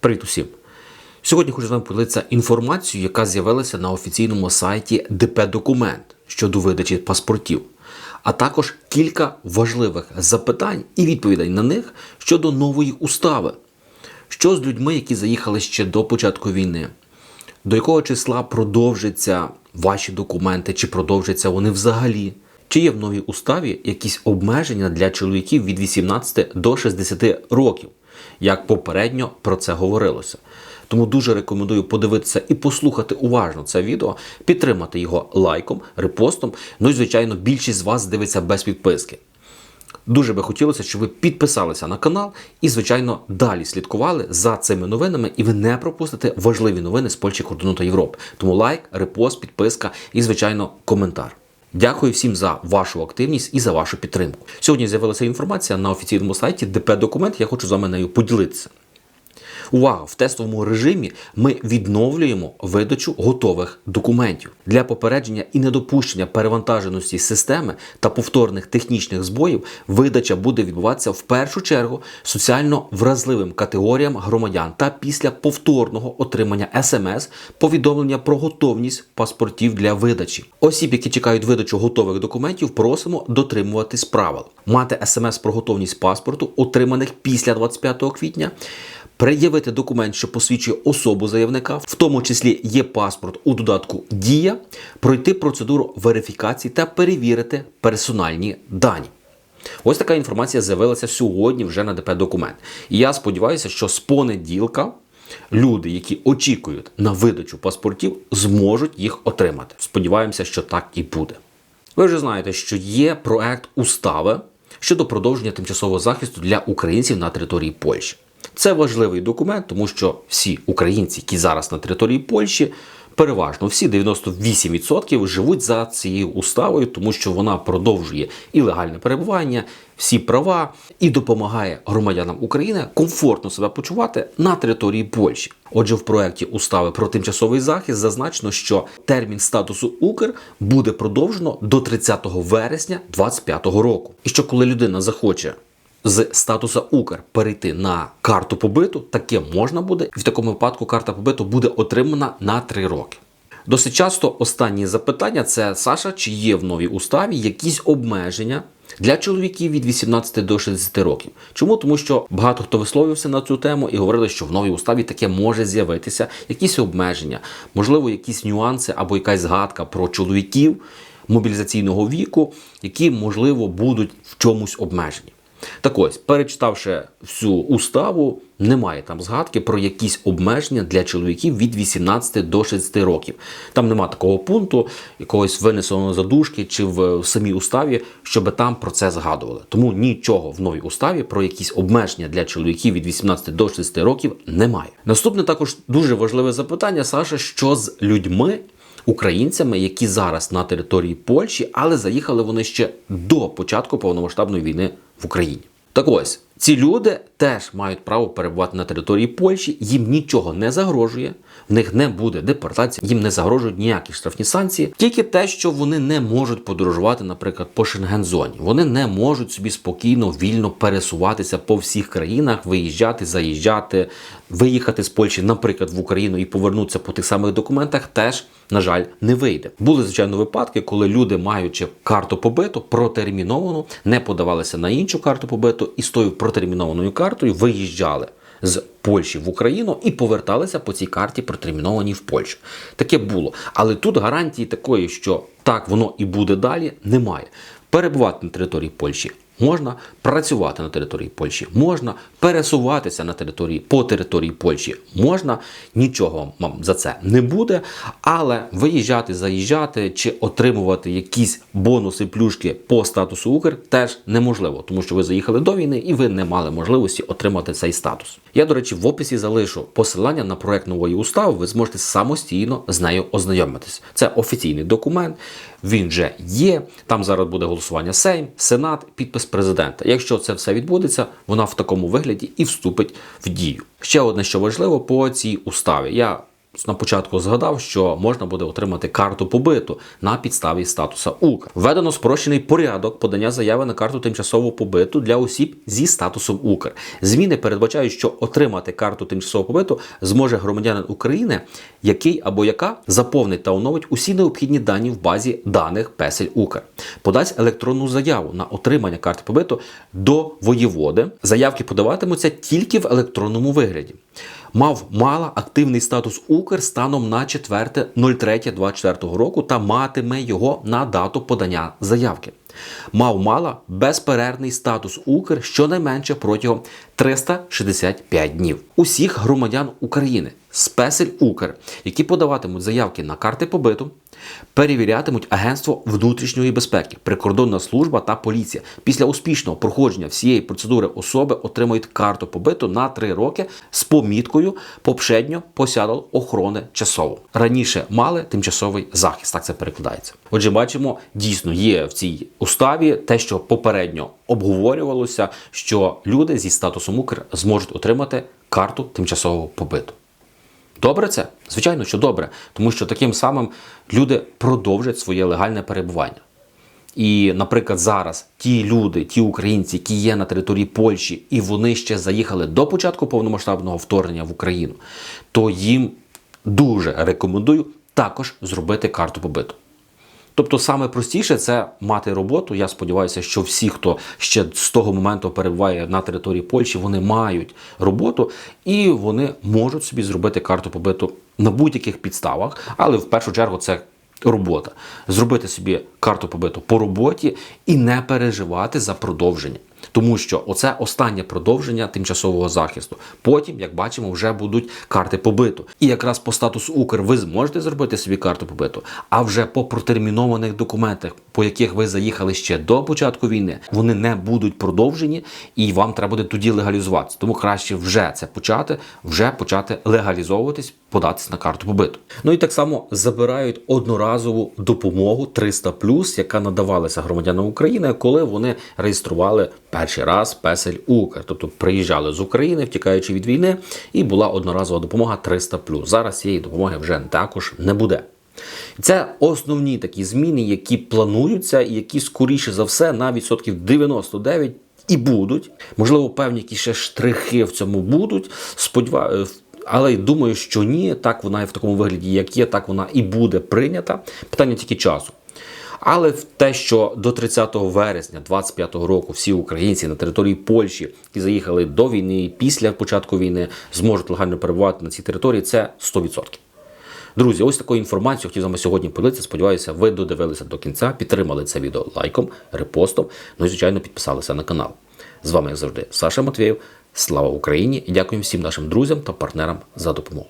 Привіт усім! Сьогодні хочу з вами поділитися інформацією, яка з'явилася на офіційному сайті ДП Документ щодо видачі паспортів, а також кілька важливих запитань і відповідей на них щодо нової устави. Що з людьми, які заїхали ще до початку війни? До якого числа продовжаться ваші документи, чи продовжаться вони взагалі? Чи є в новій уставі якісь обмеження для чоловіків від 18 до 60 років, як попередньо про це говорилося? Тому дуже рекомендую подивитися і послухати уважно це відео, підтримати його лайком, репостом. Ну і звичайно, більшість з вас дивиться без підписки. Дуже би хотілося, щоб ви підписалися на канал і, звичайно, далі слідкували за цими новинами, і ви не пропустите важливі новини з Польщі, кордону та Європи. Тому лайк, репост, підписка і, звичайно, коментар. Дякую всім за вашу активність і за вашу підтримку. Сьогодні з'явилася інформація на офіційному сайті ДП Документ. Я хочу з вами нею поділитися. Увага! В тестовому режимі ми відновлюємо видачу готових документів для попередження і недопущення перевантаженості системи та повторних технічних збоїв. Видача буде відбуватися в першу чергу соціально вразливим категоріям громадян та після повторного отримання смс повідомлення про готовність паспортів для видачі. Осіб, які чекають видачу готових документів, просимо дотримуватись правил, мати смс про готовність паспорту, отриманих після 25 квітня. Пред'явити документ, що посвідчує особу заявника, в тому числі є паспорт у додатку Дія, пройти процедуру верифікації та перевірити персональні дані. Ось така інформація з'явилася сьогодні вже на ДП документ. І я сподіваюся, що з понеділка люди, які очікують на видачу паспортів, зможуть їх отримати. Сподіваємося, що так і буде. Ви вже знаєте, що є проект устави щодо продовження тимчасового захисту для українців на території Польщі. Це важливий документ, тому що всі українці, які зараз на території Польщі, переважно всі 98% живуть за цією уставою, тому що вона продовжує і легальне перебування, всі права і допомагає громадянам України комфортно себе почувати на території Польщі. Отже, в проєкті устави про тимчасовий захист зазначено, що термін статусу Укр буде продовжено до 30 вересня 2025 року. І що коли людина захоче з статуса Укр перейти на карту побиту, таке можна буде. І в такому випадку карта побиту буде отримана на 3 роки. Досить часто останні запитання це Саша, чи є в новій уставі якісь обмеження для чоловіків від 18 до 60 років. Чому? Тому що багато хто висловився на цю тему і говорили, що в новій уставі таке може з'явитися, якісь обмеження, можливо, якісь нюанси або якась згадка про чоловіків мобілізаційного віку, які можливо будуть в чомусь обмежені. Так ось, перечитавши всю уставу, немає там згадки про якісь обмеження для чоловіків від 18 до 60 років. Там нема такого пункту, якогось винесеного задушки чи в самій уставі, щоб там про це згадували. Тому нічого в новій уставі про якісь обмеження для чоловіків від 18 до 60 років немає. Наступне також дуже важливе запитання, Саша, що з людьми. Українцями, які зараз на території Польщі, але заїхали вони ще до початку повномасштабної війни в Україні. Так ось ці люди теж мають право перебувати на території Польщі, їм нічого не загрожує, в них не буде депортації, їм не загрожують ніякі штрафні санкції, тільки те, що вони не можуть подорожувати, наприклад, по Шенгензоні. Вони не можуть собі спокійно, вільно пересуватися по всіх країнах, виїжджати, заїжджати, виїхати з Польщі, наприклад, в Україну і повернутися по тих самих документах, теж, на жаль, не вийде. Були звичайно випадки, коли люди, маючи карту побиту, протерміновану, не подавалися на іншу карту побиту і з тою протермінованою картою виїжджали з Польщі в Україну і поверталися по цій карті протермінованій в Польщу. Таке було. Але тут гарантії такої, що так воно і буде далі, немає. Перебувати на території Польщі можна, працювати на території Польщі можна, пересуватися на території по території Польщі можна, нічого вам за це не буде. Але виїжджати, заїжджати чи отримувати якісь бонуси, плюшки по статусу Укр теж неможливо, тому що ви заїхали до війни і ви не мали можливості отримати цей статус. Я, до речі, в описі залишу посилання на проект нової устави. Ви зможете самостійно з нею ознайомитись. Це офіційний документ. Він вже є. Там зараз буде голосування Сейм, Сенат, підпис президента. Якщо це все відбудеться, вона в такому вигляді і вступить в дію. Ще одне, що важливо по цій уставі. Я на початку згадав, що можна буде отримати карту побиту на підставі статуса УКР. Введено спрощений порядок подання заяви на карту тимчасового побиту для осіб зі статусом УКР. Зміни передбачають, що отримати карту тимчасового побиту зможе громадянин України, який або яка заповнить та оновить усі необхідні дані в базі даних Песель УКР. Подасть електронну заяву на отримання карти побиту до воєводи. Заявки подаватимуться тільки в електронному вигляді. Мав мала активний статус Укр станом на 4.03.24 року та матиме його на дату подання заявки. Мав мала безперервний статус Укр щонайменше протягом 365 днів. Усіх громадян України спесель Укр, які подаватимуть заявки на карти побиту, перевірятимуть Агентство внутрішньої безпеки, прикордонна служба та поліція. Після успішного проходження всієї процедури особи отримують карту побиту на 3 роки з поміткою «Попшедньо посядал охорони часово. Раніше мали тимчасовий захист, так це перекладається. Отже, бачимо, дійсно є в цій уставі те, що попередньо обговорювалося, що люди зі статусом Укр зможуть отримати карту тимчасового побиту. Добре це? Звичайно, що добре, тому що таким самим люди продовжать своє легальне перебування. І, наприклад, зараз ті люди, ті українці, які є на території Польщі, і вони ще заїхали до початку повномасштабного вторгнення в Україну, то їм дуже рекомендую також зробити карту побиту. Тобто, саме простіше це мати роботу. Я сподіваюся, що всі, хто ще з того моменту перебуває на території Польщі, вони мають роботу і вони можуть собі зробити карту побиту на будь-яких підставах, але в першу чергу це. Робота зробити собі карту побиту по роботі і не переживати за продовження, тому що оце останнє продовження тимчасового захисту. Потім, як бачимо, вже будуть карти побиту. І якраз по статусу Укр ви зможете зробити собі карту побиту. А вже по протермінованих документах, по яких ви заїхали ще до початку війни, вони не будуть продовжені, і вам треба буде тоді легалізуватися. Тому краще вже це почати, вже почати легалізовуватись, податися на карту побиту. Ну і так само забирають одноразову допомогу 300 яка надавалася громадянам України, коли вони реєстрували перший раз песель Укр, тобто приїжджали з України, втікаючи від війни, і була одноразова допомога 300 Зараз цієї допомоги вже також не буде. Це основні такі зміни, які плануються, і які скоріше за все на відсотків 99 і будуть. Можливо, певні якісь ще штрихи в цьому будуть. Сподіваю, але думаю, що ні, так вона і в такому вигляді, як є, так вона і буде прийнята. Питання тільки часу. Але в те, що до 30 вересня 2025 року всі українці на території Польщі, які заїхали до війни після початку війни, зможуть легально перебувати на цій території, це 100%. Друзі, ось таку інформацію хотів з вами сьогодні поділитися. Сподіваюся, ви додивилися до кінця, підтримали це відео лайком, репостом, ну і, звичайно, підписалися на канал. З вами, як завжди, Саша Матвєєв. Слава Україні і дякую всім нашим друзям та партнерам за допомогу.